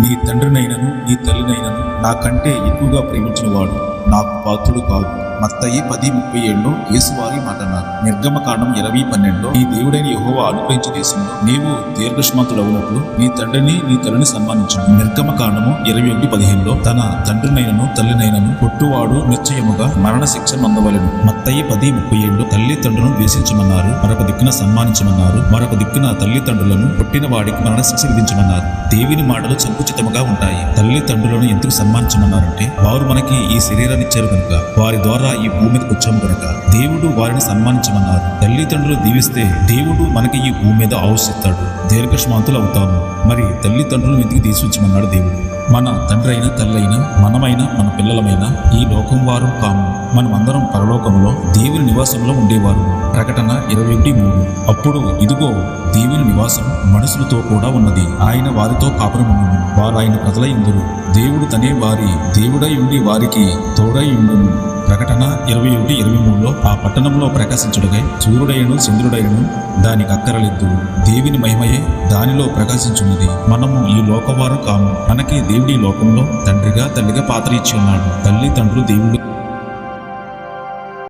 నీ తండ్రినైనను నీ తల్లినైనను నాకంటే ఎక్కువగా ప్రేమించిన వాడు నాకు పాత్రుడు కాదు. మత్తయి పది ముప్పై ఏడులో యేసువారి మాట అన్నారు నిర్గమ కాండం ఇరవై పన్నెండులో ఈ దేవుడైన యహోవ అనుగ్రహించి దేశంలో నీవు దీర్ఘశ్మంతుడవునప్పుడు నీ తండ్రిని నీ తల్లిని సన్మానించు నిర్గమ కాండము ఇరవై ఒకటి పదిహేనులో తన తండ్రినైనను తల్లినైనను పుట్టువాడు నిశ్చయముగా మరణ శిక్ష నందవలెను మత్తయి పది ముప్పై ఏడులో తల్లిదండ్రులను ద్వేషించమన్నారు. మరొక దిక్కున సన్మానించమన్నారు. మరొక దిక్కున తల్లిదండ్రులను పుట్టిన వాడికి మరణ శిక్ష విధించమన్నారు. దేవుని మాటలు సంకుచితముగా ఉంటాయి. తల్లిదండ్రులను ఎందుకు సన్మానించమన్నారంటే వారు మనకి ఈ శరీరాన్ని ఇచ్చారు కనుక. వారి ద్వారా ఈ భూమి మీదకి వచ్చాము కనుక దేవుడు వారిని సన్మానించమన్నారు. తల్లిదండ్రులు దీవిస్తే దేవుడు మనకి ఈ భూమి మీద ఆవశ్యస్తాడు దీర్ఘశ్మాంతులు అవుతాము మరి తల్లిదండ్రులు ఎందుకు తీసుకొచ్చమన్నాడు దేవుడు. మన తండ్రి అయినా తల్లి అయినా మనమైనా మన పిల్లలమైనా ఈ లోకం వారు కాము. మనమందరం పరలోకంలో దేవుని నివాసంలో ఉండేవారు. ప్రకటన ఇరవై ఒకటి మూడు. అప్పుడు ఇదిగో దేవుని నివాసం మనుషులతో కూడా ఉన్నది. ఆయన వారితో కాపురమును వారు ఆయన ప్రజలైందురు దేవుడు తనే వారి దేవుడై ఉండి వారికి తోడై ఉండును. ప్రకటన ఇరవై ఒకటి ఇరవై మూడులో ఆ పట్టణంలో ప్రకాశించుడుగై సూర్యుడైను చంద్రుడైను దానికి అక్కరలేదు దేవుని మహిమయే దానిలో ప్రకాశించున్నది. మనము ఈ లోకవారు కాము. మనకి దేవుడు ఈ లోకంలో తండ్రిగా తల్లిగా పాత్ర ఇచ్చి ఉన్నాడు. తల్లి తండ్రులు దేవుడు.